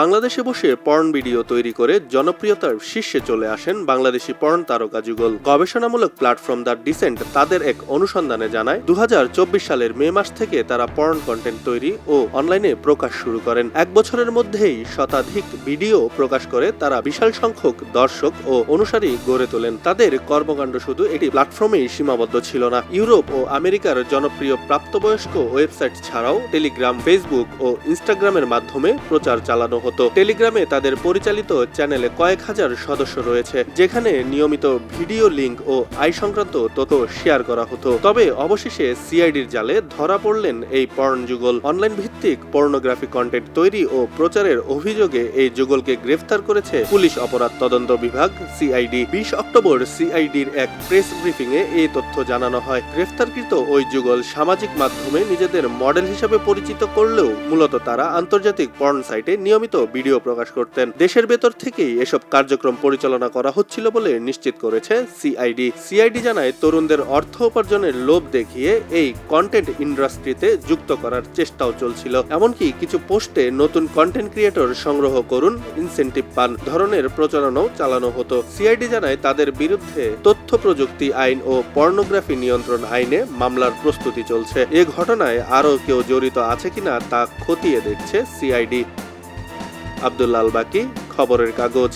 বাংলাদেশে বসে porn video তৈরি করে জনপ্রিয়তার শীর্ষে চলে আসেন বাংলাদেশি পর্ন তারকা যুগল। গবেষণামূলক প্ল্যাটফর্ম দ্য ডিসেন্ট তাদের এক অনুসন্ধানে জানায় দু হাজার চব্বিশ সালের মে মাস থেকে তারা পর্ন কন্টেন্ট তৈরি ও অনলাইনে প্রকাশ শুরু করেন। এক বছরের মধ্যেই শতাধিক ভিডিও প্রকাশ করে তারা বিশাল সংখ্যক দর্শক ও অনুসারী গড়ে তোলেন। তাদের কর্মকাণ্ড শুধু একটি প্ল্যাটফর্মেই সীমাবদ্ধ ছিল না। ইউরোপ ও আমেরিকার জনপ্রিয় প্রাপ্তবয়স্ক ওয়েবসাইট ছাড়াও টেলিগ্রাম, ফেসবুক ও ইনস্টাগ্রামের মাধ্যমে প্রচার চালানো হতো। টেলিগ্রামে তাদের পরিচালিত চ্যানেলে কয়েক হাজার সদস্য রয়েছে, যেখানে নিয়মিত ভিডিও লিংক ও আয় সংক্রান্ত তথ্য শেয়ার করা হতো। তবে অবশেষে সিআইডির জালে ধরা পড়লেন এই পর্ন যুগল। অনলাইন ভিত্তিক পর্নোগ্রাফি কন্টেন্ট তৈরি ও প্রচারের অভিযোগে এই যুগলকে গ্রেফতার করেছে পুলিশ অপরাধ তদন্ত বিভাগ, সিআইডি। বিশ অক্টোবর সিআইডির এক প্রেস ব্রিফিং এ এই তথ্য জানানো হয়। গ্রেফতারকৃত ওই যুগল সামাজিক মাধ্যমে নিজেদের মডেল হিসেবে পরিচিত করলেও মূলত তারা আন্তর্জাতিক পর্ন সাইটে নিয়মিত ভিডিও প্রকাশ করতেন। দেশের ভেতর থেকেই এসব কার্যক্রম পরিচালনা করা হচ্ছিল বলে নিশ্চিত করেছে সিআইডি। সিআইডি জানায়, তরুণদের অর্থ উপার্জনের লোভ দেখিয়ে এই কন্টেন্ট ইন্ডাস্ট্রিতে যুক্ত করার চেষ্টাও চলছিল। এমনকি কিছু পোস্টে নতুন কন্টেন্ট ক্রিয়েটর সংগ্রহ করুন ইনসেন্টিভ পান ধরনের প্রচারণাও চালানো হতো। সিআইডি জানায়, তাদের বিরুদ্ধে তথ্য প্রযুক্তি আইন ও পর্নোগ্রাফি নিয়ন্ত্রণ আইনে মামলার প্রস্তুতি চলছে। এ ঘটনায় আরও কেউ জড়িত আছে কিনা তা খতিয়ে দেখছে সিআইডি। আব্দুল্লাল বাকি খবরের কাগজ।